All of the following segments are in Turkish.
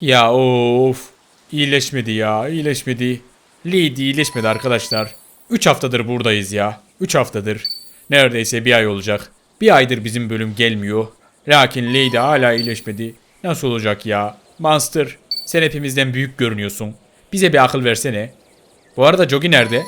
Ya of. İyileşmedi ya iyileşmedi. Lady iyileşmedi arkadaşlar. 3 haftadır buradayız ya. 3 haftadır. Neredeyse bir ay olacak. Bir aydır bizim bölüm gelmiyor. Lakin Lady hala iyileşmedi. Nasıl olacak ya? Monster sen hepimizden büyük görünüyorsun. Bize bir akıl versene. Bu arada Jogi nerede?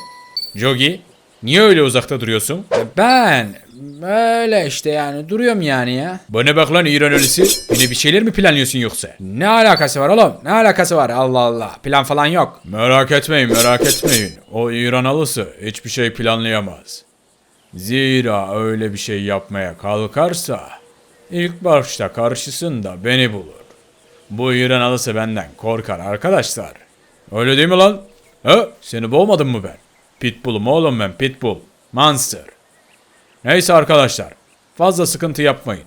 Jogi niye öyle uzakta duruyorsun? Ben öyle işte yani duruyorum yani ya. Bana bak lan İran ölüsü. Yine bir şeyler mi planlıyorsun yoksa? Ne alakası var oğlum? Ne alakası var? Allah Allah. Plan falan yok. Merak etmeyin merak etmeyin. O İran alısı hiçbir şey planlayamaz. Zira öyle bir şey yapmaya kalkarsa ilk başta karşısında beni bulur. Bu İran alısı benden korkar arkadaşlar. Öyle değil mi lan? He? Seni boğmadım mı ben? Pitbull'um oğlum ben Pitbull. Monster. Neyse arkadaşlar. Fazla sıkıntı yapmayın.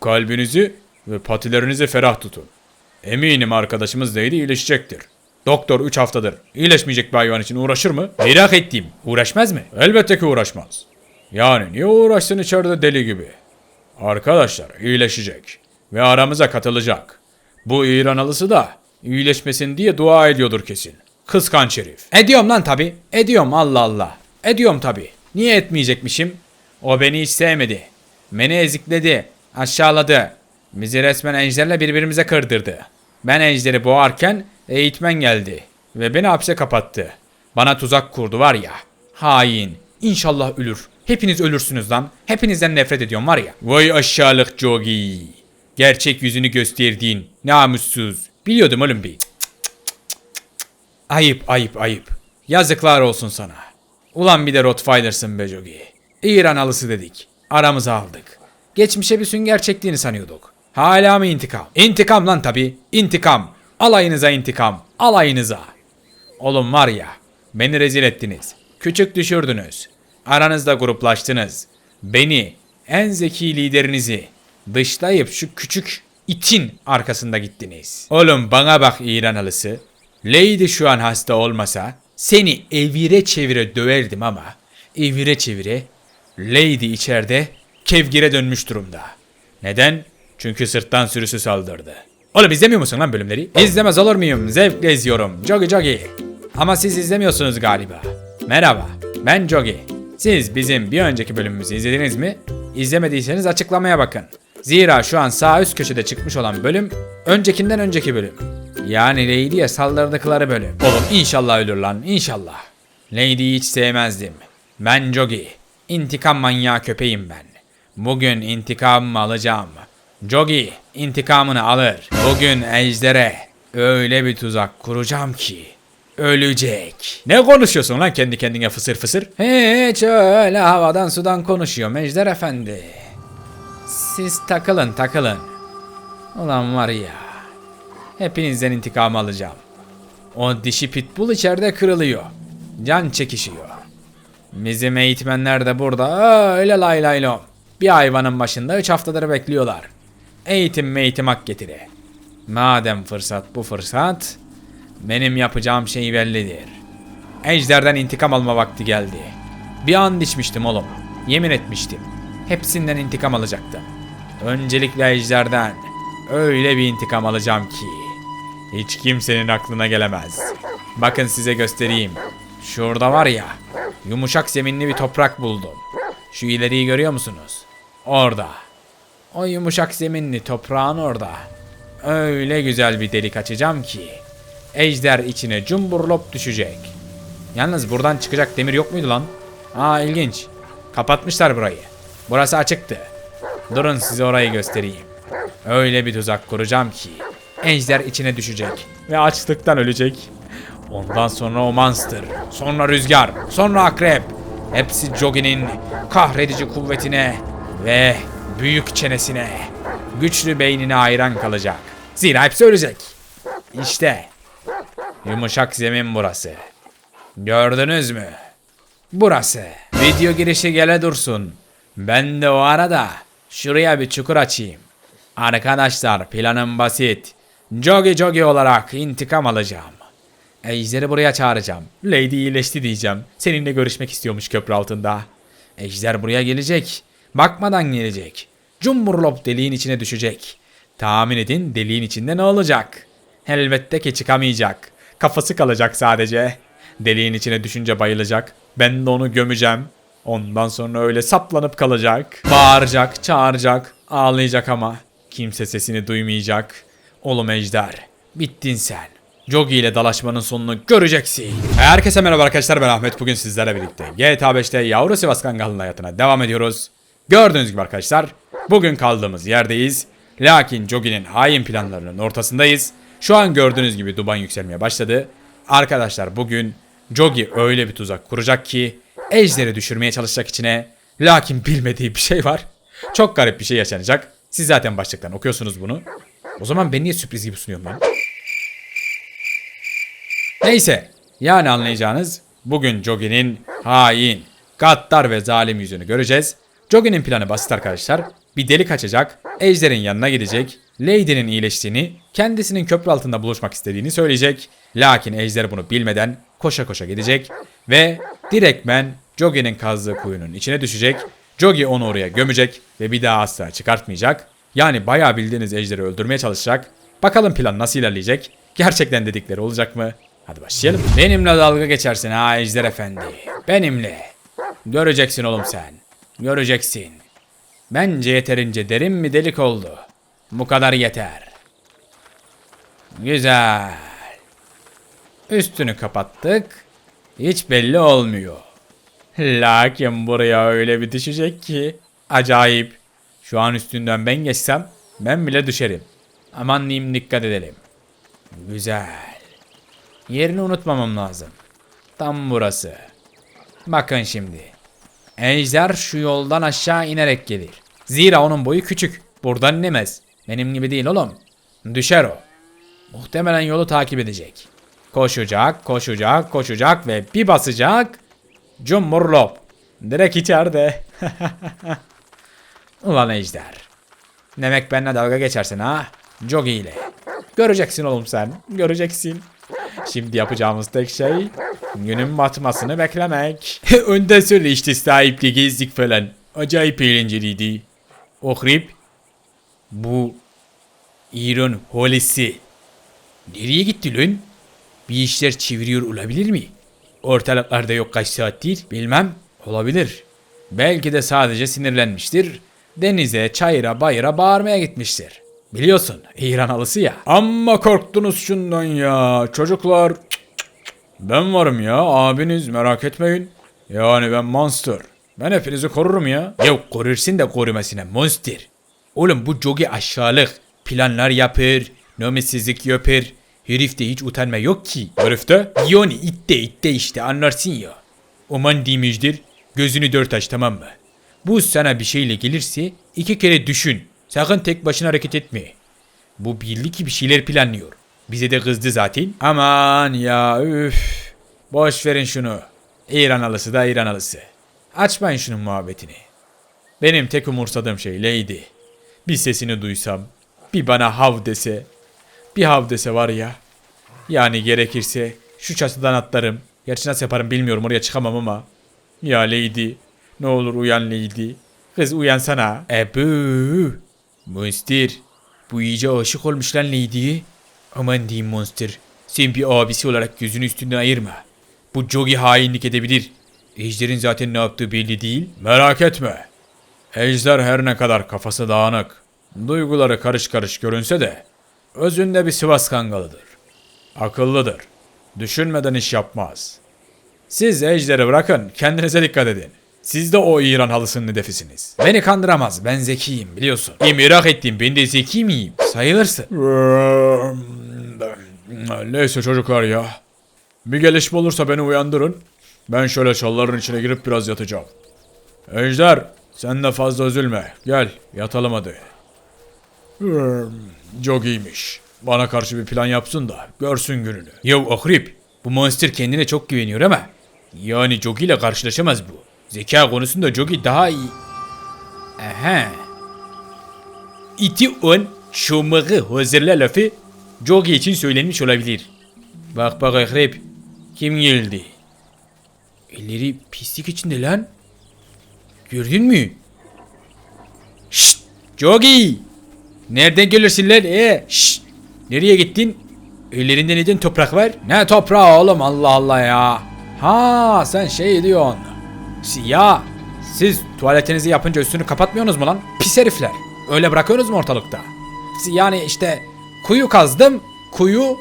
Kalbinizi ve patilerinizi ferah tutun. Eminim arkadaşımız Lady iyileşecektir. Doktor 3 haftadır iyileşmeyecek bir hayvan için uğraşır mı? Merak ettiğim uğraşmaz mı? Elbette ki uğraşmaz. Yani niye uğraşsın içeride deli gibi? Arkadaşlar iyileşecek ve aramıza katılacak. Bu İranalısı da iyileşmesin diye dua ediyordur kesin. Kıskanç herif. Ediyorum lan tabi. Ediyorum Allah Allah. Ediyorum tabi. Niye etmeyecekmişim? O beni hiç sevmedi. Beni ezikledi, aşağıladı. Bizi resmen ejderle birbirimize kırdırdı. Ben ejderi boğarken eğitmen geldi ve beni hapse kapattı. Bana tuzak kurdu var ya. Hain. İnşallah ölür. Hepiniz ölürsünüz lan. Hepinizden nefret ediyorum var ya. Vay aşağılık Jogi. Gerçek yüzünü gösterdiğin namussuz. Biliyordum oğlum bir. Ayıp ayıp ayıp. Yazıklar olsun sana. Ulan bir de Rottweiler'sın be Jogi. İran alısı dedik. Aramıza aldık. Geçmişe bir sünger çektiğini sanıyorduk. Hala mı intikam? İntikam lan tabi. İntikam. Alayınıza intikam. Alayınıza. Oğlum var ya. Beni rezil ettiniz. Küçük düşürdünüz. Aranızda gruplaştınız. Beni, en zeki liderinizi dışlayıp şu küçük itin arkasında gittiniz. Oğlum bana bak İran alısı. Lady şu an hasta olmasa seni evire çevire döverdim ama evire çevire Lady içeride kevgire dönmüş durumda. Neden? Çünkü sırttan sürüsü saldırdı. Oğlum izlemiyor musun lan bölümleri? İzlemez olur muyum? Zevkle izliyorum. Jogi Jogi. Ama siz izlemiyorsunuz galiba. Merhaba, ben Jogi. Siz bizim bir önceki bölümümüzü izlediniz mi? İzlemediyseniz açıklamaya bakın. Zira şu an sağ üst köşede çıkmış olan bölüm öncekinden önceki bölüm. Yani Lady'ye saldırdıkları bölüm. Oğlum inşallah ölür lan inşallah. Lady'yi hiç sevmezdim. Ben Jogi. İntikam manyağı köpeğim ben. Bugün intikamımı alacağım. Jogi intikamını alır. Bugün Ejder'e öyle bir tuzak kuracağım ki ölecek. Ne konuşuyorsun lan kendi kendine fısır fısır? Hiç öyle havadan sudan konuşuyor Mejder Efendi. Siz takılın takılın. Ulan var ya. Hepinizden intikam alacağım. O dişi pitbull içeride kırılıyor. Can çekişiyor. Bizim eğitmenler de burada öyle lay lay lom. Bir hayvanın başında 3 haftadır bekliyorlar. Eğitim eğitim hak getire. Madem fırsat bu fırsat, benim yapacağım şey bellidir. Ejder'den intikam alma vakti geldi. Bir an içmiştim oğlum. Yemin etmiştim. Hepsinden intikam alacaktım. Öncelikle Ejder'den öyle bir intikam alacağım ki hiç kimsenin aklına gelemez. Bakın size göstereyim. Şurada var ya yumuşak zeminli bir toprak buldum. Şu ileriyi görüyor musunuz? Orada. O yumuşak zeminli toprağın orada. Öyle güzel bir delik açacağım ki ejder içine cumburlop düşecek. Yalnız buradan çıkacak demir yok muydu lan? Aa ilginç. Kapatmışlar burayı. Burası açıktı. Durun size orayı göstereyim. Öyle bir tuzak kuracağım ki ejder içine düşecek ve açlıktan ölecek. Ondan sonra o monster, sonra rüzgar, sonra akrep. Hepsi Jogi'nin kahredici kuvvetine ve büyük çenesine, güçlü beynine hayran kalacak. Zira hepsi ölecek. İşte yumuşak zemin burası. Gördünüz mü? Burası. Video girişi gele dursun. Ben de o arada şuraya bir çukur açayım. Arkadaşlar planım basit. Jogi Jogi olarak intikam alacağım. Ejder'i buraya çağıracağım. Lady iyileşti diyeceğim. Seninle görüşmek istiyormuş köprü altında. Ejder buraya gelecek. Bakmadan gelecek. Cumburlop deliğin içine düşecek. Tahmin edin deliğin içinde ne olacak? Elbette ki çıkamayacak. Kafası kalacak sadece. Deliğin içine düşünce bayılacak. Ben de onu gömeceğim. Ondan sonra öyle saplanıp kalacak. Bağıracak, çağıracak, ağlayacak ama kimse sesini duymayacak. Oğlum Ejder, bittin sen. Jogi ile dalaşmanın sonunu göreceksin. Herkese merhaba arkadaşlar ben Ahmet. Bugün sizlerle birlikte GTA 5'te Yavru Sivas Kangalı'nın hayatına devam ediyoruz. Gördüğünüz gibi arkadaşlar bugün kaldığımız yerdeyiz. Lakin Jogi'nin hain planlarının ortasındayız. Şu an gördüğünüz gibi duman yükselmeye başladı. Arkadaşlar bugün Jogi öyle bir tuzak kuracak ki Ejder'i düşürmeye çalışacak içine. Lakin bilmediği bir şey var. Çok garip bir şey yaşanacak. Siz zaten başlıktan okuyorsunuz bunu. O zaman ben niye sürpriz gibi sunuyorum lan? Neyse. Yani anlayacağınız bugün Jogi'nin hain, gaddar ve zalim yüzünü göreceğiz. Jogi'nin planı basit arkadaşlar. Bir delik açacak, Ejder'in yanına gidecek, Lady'nin iyileştiğini, kendisinin köprü altında buluşmak istediğini söyleyecek. Lakin Ejder bunu bilmeden koşa koşa gidecek ve direktmen Jogi'nin kazdığı kuyunun içine düşecek. Jogi onu oraya gömecek ve bir daha asla çıkartmayacak. Yani bayağı bildiğiniz Ejder'i öldürmeye çalışacak. Bakalım plan nasıl ilerleyecek? Gerçekten dedikleri olacak mı? Hadi başlayalım. Benimle dalga geçersin ha Ejder Efendi. Benimle. Göreceksin oğlum sen. Göreceksin. Bence yeterince derin bir delik oldu. Bu kadar yeter. Güzel. Üstünü kapattık. Hiç belli olmuyor. Lakin buraya öyle bir düşecek ki. Acayip. Şu an üstünden ben geçsem ben bile düşerim. Aman diyeyim dikkat edelim. Güzel. Yerini unutmamam lazım. Tam burası. Bakın şimdi. Ejder şu yoldan aşağı inerek gelir. Zira onun boyu küçük. Buradan inemez. Benim gibi değil oğlum. Düşer o. Muhtemelen yolu takip edecek. Koşacak, koşacak, koşacak ve bir basacak. Cumhurlop. Direkt içeride. Ulan Ejder. Demek benimle dalga geçersin ha? Jogi ile. Göreceksin oğlum sen. Göreceksin. Şimdi yapacağımız tek şey günün batmasını beklemek. Önden söyle işte sahiple gezdik falan. Acayip eğlenceliydi. Ohrip. Bu İran holisi. Nereye gitti lan? Bir işler çeviriyor olabilir mi? Ortalıklarda yok kaç saattir bilmem. Olabilir. Belki de sadece sinirlenmiştir. Denize, çayıra, bayıra bağırmaya gitmiştir. Biliyorsun İran halısı ya. Amma korktunuz şundan ya. Çocuklar. Cık, cık, cık. Ben varım ya abiniz merak etmeyin. Yani ben monster. Ben hepinizi korurum ya. Ya korursun da korumasına monster. Oğlum bu Jogi aşağılık. Planlar yapır. Nomesizlik yapır. Herifte hiç utanma yok ki. Herifte? Yani itte itte işte anlarsın ya. Aman demiştir. Gözünü dört aç tamam mı? Bu sana bir şeyle gelirse iki kere düşün. Sakın tek başına hareket etme. Bu belli ki bir şeyler planlıyor. Bize de kızdı zaten. Aman ya üf. Boş verin şunu. İran halısı da İran halısı. Açmayın şunun muhabbetini. Benim tek umursadığım şey Lady. Bir sesini duysam, bir bana hav dese, bir hav dese var ya. Yani gerekirse şu çatıdan atlarım. Gerçi nasıl yaparım bilmiyorum oraya çıkamam ama. Ya Lady, ne olur uyan Lady. Kız uyansana. Ebu. Monster. Bu iyice aşık olmuş lan Lady'ye. Aman diyeyim Monster. Sen bir abisi olarak gözünü üstünden ayırma. Bu Jogi hainlik edebilir. Ejder'in zaten ne yaptığı belli değil. Merak etme. Ejder her ne kadar kafası dağınık, duyguları karış karış görünse de özünde bir Sivas Kangalıdır. Akıllıdır. Düşünmeden iş yapmaz. Siz Ejder'i bırakın, kendinize dikkat edin. Siz de o İran halısının hedefisiniz. Beni kandıramaz, ben zekiyim biliyorsun. İyi merak ettim, ben de zeki miyim? Sayılırsın. Neyse çocuklar ya. Bir gelişme olursa beni uyandırın. Ben şöyle çalların içine girip biraz yatacağım. Ejder, sen de fazla üzülme. Gel, yatalım hadi. Çok iyiymiş. Bana karşı bir plan yapsın da görsün gününü. Ya Akrip, bu monster kendine çok güveniyor ama yani Jogi ile karşılaşamaz bu. Zeka konusunda Jogi daha iyi. Aha. İti on şomağı hazırla lafı Jogi için söylenmiş olabilir. Bak bak Akrip, kim geldi? Elleri pislik içinde lan. Gördün mü? Şşt! Jogi! Nereden gelirsin lan? Ee, şşt! Nereye gittin? Ellerinde neden toprak var? Ne toprağı oğlum Allah Allah ya. Ha sen şey diyorsun. Ya siz tuvaletinizi yapınca üstünü kapatmıyorsunuz mu lan? Pis herifler. Öyle bırakıyorsunuz mu ortalıkta? Yani işte kuyu kazdım. Kuyu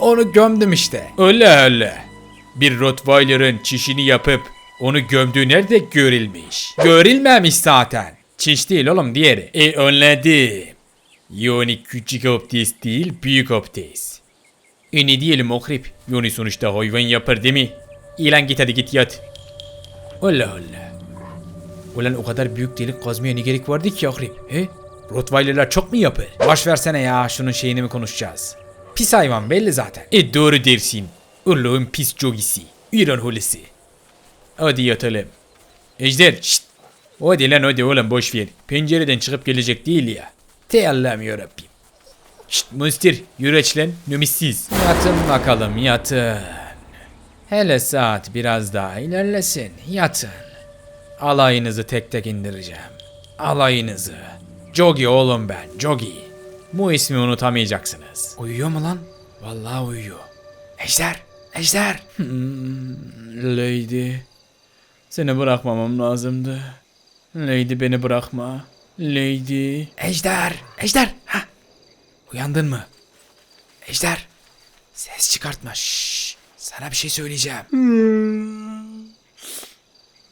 onu gömdüm işte. Öyle öyle. Bir Rottweiler'ın çişini yapıp onu gömdüğü nerede görülmüş? Görülmemiş zaten. Çiş değil oğlum diğeri. E anladım. Yani küçük abdest değil büyük abdest. E ne diyelim okrip? Yani sonuçta hayvan yapar değil mi? İlan git hadi git yat. Allah Allah. Ulan o kadar büyük delik kazmaya ne gerek vardı ki akrip? He? Rottweiler'lar çok mu yapar? Boş versene ya şunun şeyini mi konuşacağız? Pis hayvan belli zaten. E doğru dersin. Allah'ın pis jogisi. İran holisi. Hadi yatalım. Ejder şşt. Hadi lan hadi oğlum boş ver. Pencereden çıkıp gelecek değil ya. Te Allah'ım yarabbim. Şşt Mustir yürü aç lan nümissiz. Yatın bakalım yatın. Hele saat biraz daha ilerlesin yatın. Alayınızı tek tek indireceğim. Alayınızı. Jogi oğlum ben Jogi. Bu ismi unutamayacaksınız. Uyuyor mu lan? Vallahi uyuyor. Ejder! Ejder! Hmm, Lady. Seni bırakmamam lazımdı. Lady beni bırakma. Lady. Ejder! Ejder! Ha! Uyandın mı? Ejder! Ses çıkartma. Şşş. Sana bir şey söyleyeceğim.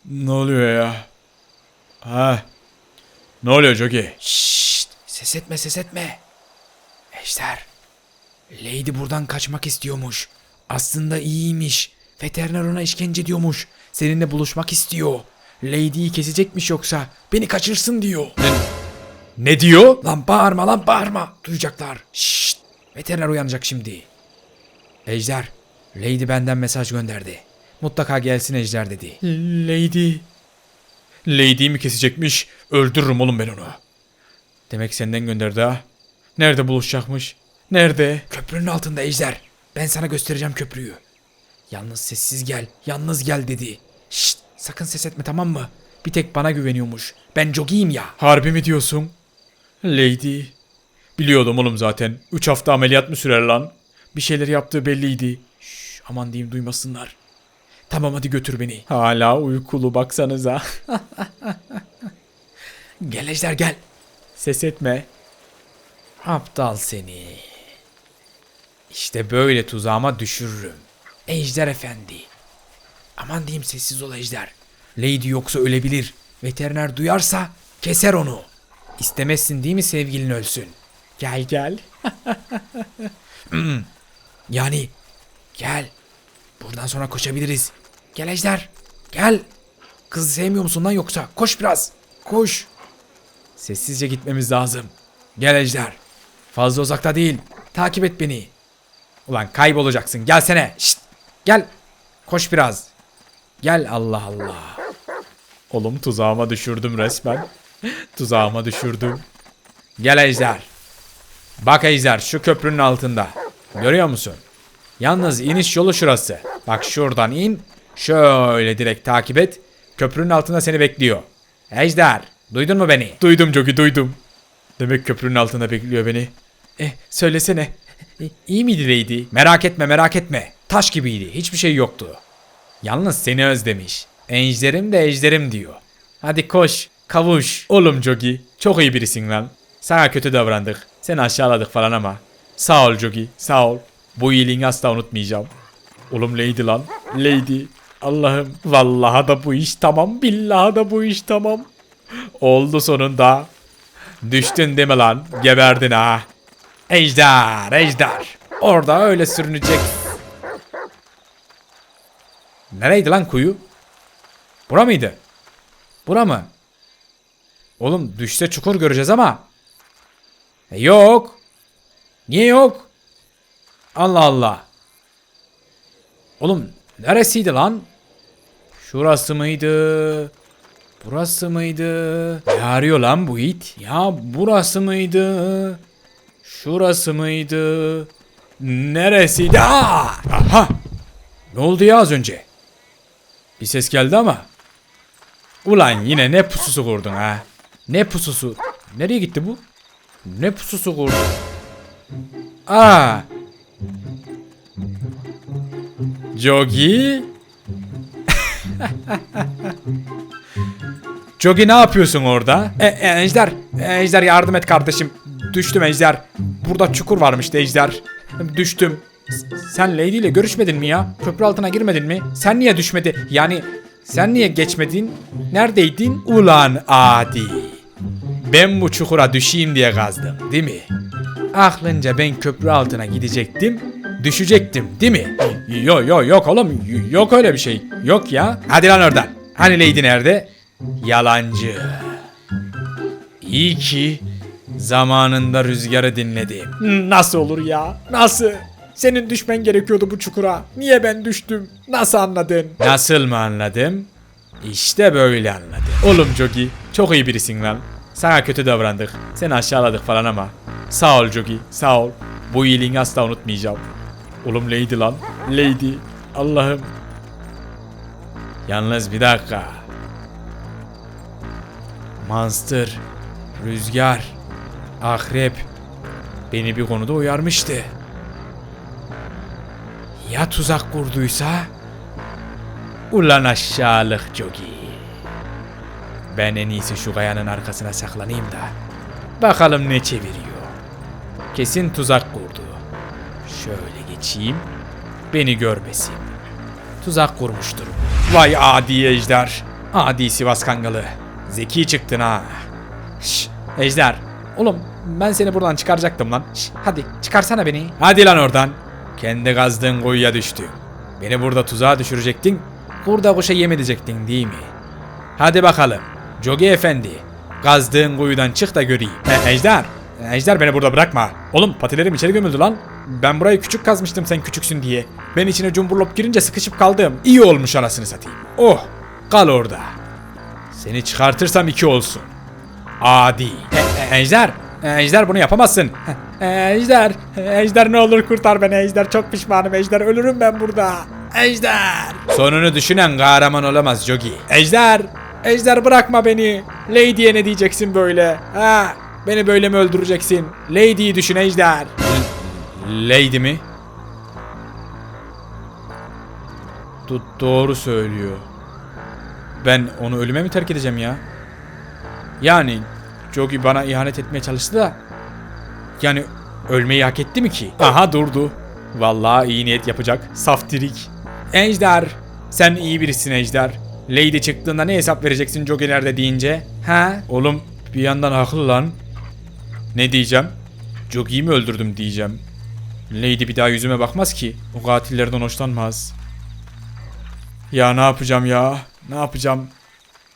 Ne oluyor ya? Ha? Ne oluyor Jogi? Şşt! Ses etme ses etme. Ejder. Lady buradan kaçmak istiyormuş. Aslında iyiymiş. Veteriner ona işkence diyormuş. Seninle buluşmak istiyor. Lady'yi kesecekmiş yoksa. Beni kaçırsın diyor. Ne, ne diyor? Lan bağırma lan bağırma. Duyacaklar. Şşt. Veteriner uyanacak şimdi. Ejder. Lady benden mesaj gönderdi. Mutlaka gelsin Ejder dedi. Lady. Lady'yi mi kesecekmiş? Öldürürüm oğlum ben onu. Demek senden gönderdi ha? Nerede buluşacakmış? Nerede? Köprünün altında Ejder. Ben sana göstereceğim köprüyü. Yalnız sessiz gel. Yalnız gel dedi. Şşt sakın ses etme tamam mı? Bir tek bana güveniyormuş. Ben jogiyim ya. Harbi mi diyorsun? Lady. Biliyordum oğlum zaten. 3 hafta ameliyat mı sürer lan? Bir şeyler yaptığı belliydi. Aman diyeyim duymasınlar. Tamam hadi götür beni. Hala uykulu baksanıza. gel Ejder gel. Ses etme. Aptal seni. İşte böyle tuzağıma düşürürüm. Ejder efendi. Aman diyeyim sessiz ol Ejder. Lady yoksa ölebilir. Veteriner duyarsa keser onu. İstemezsin değil mi sevgilin ölsün? Gel gel. Hmm. Yani gel. Buradan sonra koşabiliriz. Gel Ejder. Gel. Kızı sevmiyor musun lan yoksa? Koş biraz. Koş. Sessizce gitmemiz lazım. Gel Ejder. Fazla uzakta değil. Takip et beni. Ulan kaybolacaksın. Gelsene. Şşt. Gel. Koş biraz. Gel Allah Allah. Oğlum tuzağıma düşürdüm resmen. tuzağıma düşürdüm. Gel Ejder. Bak Ejder şu köprünün altında. Görüyor musun? Yalnız iniş yolu şurası. Bak şuradan in. Şöyle direkt takip et. Köprünün altında seni bekliyor. Ejder, duydun mu beni? Duydum Jogi, duydum. Demek köprünün altında bekliyor beni. Eh, söylesene. İyi miydi Lady? Merak etme, merak etme. Taş gibiydi, hiçbir şey yoktu. Yalnız seni özlemiş. Ejderim de ejderim diyor. Hadi koş, kavuş. Oğlum Jogi, çok iyi birisin lan. Sana kötü davrandık. Seni aşağıladık falan ama. Sağ ol Jogi, sağ ol. Bu iyiliğini asla unutmayacağım. Oğlum Lady lan. Lady. Allah'ım. Vallahi da bu iş tamam. Billahi da bu iş tamam. Oldu sonunda. Düştün değil mi lan? Geberdin ha. Ejder, ejder. Orada öyle sürünecek. Nereydi lan kuyu? Bura mıydı? Bura mı? Oğlum düşse çukur göreceğiz ama. E, yok. Niye yok? Allah Allah. Oğlum neresiydi lan? Şurası mıydı? Burası mıydı? Ne arıyor lan bu it? Ya burası mıydı? Şurası mıydı? Neresiydi? Aa! Aha! Ne oldu ya az önce? Bir ses geldi ama. Ulan yine ne pususu kurdun ha? Ne pususu? Nereye gitti bu? Ne pususu kurdun? Aa! Jogi? Jogi ne yapıyorsun orada? E, e, Ejder, e, Ejder yardım et kardeşim. Düştüm Ejder. Burada çukur varmış Ejder. Düştüm. Sen Lady ile görüşmedin mi ya? Köprü altına girmedin mi? Sen niye düşmedi? Yani sen niye geçmedin? Neredeydin? Ulan adi. Ben bu çukura düşeyim diye kazdım, değil mi? Aklınca ben köprü altına gidecektim, düşecektim, değil mi? Yok yok yok oğlum, yok öyle bir şey. Yok ya. Hadi lan oradan. Hani Lady nerede? Yalancı. İyi ki zamanında rüzgarı dinledim. Nasıl olur ya? Nasıl? Senin düşmen gerekiyordu bu çukura. Niye ben düştüm? Nasıl anladın? Nasıl mı anladım? İşte böyle anladım. Oğlum Jogi, çok iyi birisin lan. Sana kötü davrandık. Seni aşağıladık falan ama. Sağ ol Jogi, sağ ol. Bu iyiliğini asla unutmayacağım. Oğlum Lady lan. Lady. Allah'ım. Yalnız bir dakika. Monster, Rüzgar, Akrep beni bir konuda uyarmıştı. Ya tuzak kurduysa? Ulan aşağılık Jogi. Ben en iyisi şu kayanın arkasına saklanayım da. Bakalım ne çeviriyor. Kesin tuzak kurdu. Şöyle geçeyim. Beni görmesin. Tuzak kurmuştur. Vay adi ejder. Adi Sivas Kangalı. Zeki çıktın ha. Şş, ejder. Oğlum ben seni buradan çıkaracaktım lan. Şş, hadi çıkarsana beni. Hadi lan oradan. Kendi kazdığın kuyuya düştüm. Beni burada tuzağa düşürecektin. Kurda kuşa yem edecektin değil mi? Hadi bakalım. Jogi Efendi. Kazdığın kuyudan çık da göreyim. E, ejder. Ejder beni burada bırakma. Oğlum patilerim içeri gömüldü lan. Ben burayı küçük kazmıştım sen küçüksün diye. Ben içine cumburlop girince sıkışıp kaldım. İyi olmuş anasını satayım. Oh kal orada. Seni çıkartırsam iki olsun. Adi. Ejder. Ejder bunu yapamazsın. Ejder. Ejder ne olur kurtar beni Ejder. Çok pişmanım Ejder. Ölürüm ben burada. Ejder. Sonunu düşünen kahraman olamaz Jogi. Ejder. Ejder bırakma beni. Lady'ye ne diyeceksin böyle? Ha? Beni böyle mi öldüreceksin? Lady'yi düşün Ejder. Lady mi? Du- doğru söylüyor. Ben onu ölüme mi terk edeceğim ya? Yani Jogi bana ihanet etmeye çalıştı da yani ölmeyi hak etti mi ki? Aha durdu. Vallahi iyi niyet yapacak. Saf dirik. Ejder. Sen iyi birisin Ejder. Lady çıktığında ne hesap vereceksin Jogi nerede deyince? Ha? Oğlum bir yandan haklı lan. Ne diyeceğim? Jogi'yi mi öldürdüm diyeceğim. Lady bir daha yüzüme bakmaz ki. O katillerden hoşlanmaz. Ya ne yapacağım ya? Ne yapacağım?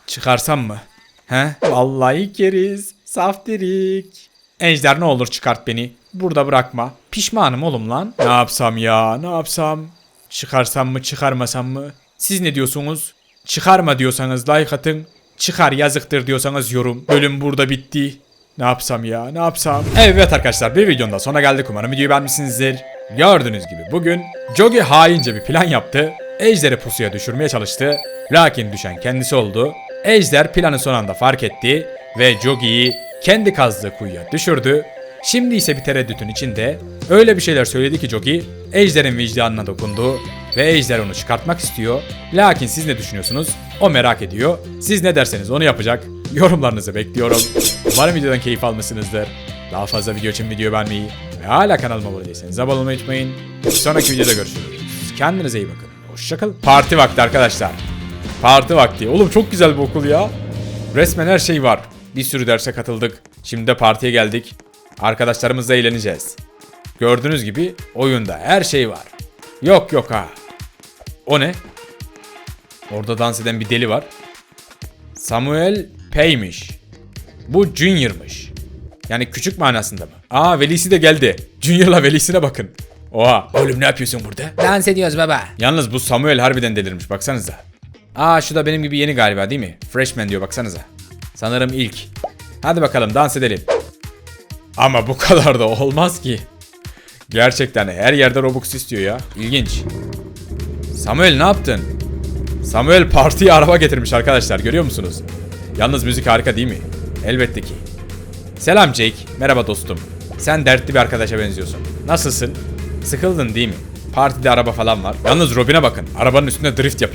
Çıkarsam mı? He? Vallahi keriz. Saf dirik. Ejder ne olur çıkart beni. Burada bırakma. Pişmanım oğlum lan. Ne yapsam ya? Ne yapsam? Çıkarsam mı çıkarmasam mı? Siz ne diyorsunuz? Çıkarma diyorsanız like atın. Çıkar yazıktır diyorsanız yorum. Bölüm burada bitti. Ne yapsam ya? Ne yapsam? Evet arkadaşlar bir videonun da sona geldik. Umarım videoyu beğenmişsinizdir. Gördüğünüz gibi bugün Jogi haince bir plan yaptı. Ejder'i pusuya düşürmeye çalıştı. Lakin düşen kendisi oldu. Ejder planı son anda fark etti ve Jogi'yi kendi kazdığı kuyuya düşürdü. Şimdi ise bir tereddütün içinde öyle bir şeyler söyledi ki Jogi, Ejder'in vicdanına dokundu ve Ejder onu çıkartmak istiyor. Lakin siz ne düşünüyorsunuz? O merak ediyor. Siz ne derseniz onu yapacak. Yorumlarınızı bekliyorum. Umarım videodan keyif almışsınızdır. Daha fazla video için video beğenmeyi ve hala kanalıma abone değilseniz abone olmayı unutmayın. Bir sonraki videoda görüşürüz. Kendinize iyi bakın. Hoşçakalın. Parti vakti arkadaşlar. Parti vakti. Oğlum çok güzel bir okul ya. Resmen her şey var. Bir sürü derse katıldık. Şimdi de partiye geldik. Arkadaşlarımızla eğleneceğiz. Gördüğünüz gibi oyunda her şey var. Yok yok ha. O ne? Orada dans eden bir deli var. Samuel Pay'miş. Bu Junior'mış. Yani küçük manasında mı? Aa velisi de geldi. Junior'la velisine bakın. Oha. Oğlum ne yapıyorsun burada? Dans ediyoruz baba. Yalnız bu Samuel harbiden delirmiş baksanıza. Aa şu da benim gibi yeni galiba değil mi? Freshman diyor baksanıza. Sanırım ilk. Hadi bakalım dans edelim. Ama bu kadar da olmaz ki. Gerçekten her yerde Robux istiyor ya. İlginç. Samuel ne yaptın? Samuel partiye araba getirmiş arkadaşlar görüyor musunuz? Yalnız müzik harika değil mi? Elbette ki. Selam Jake. Merhaba dostum. Sen dertli bir arkadaşa benziyorsun. Nasılsın? Sıkıldın değil mi? Partide araba falan var. Yalnız Robin'e bakın. Arabanın üstünde drift yapıyor.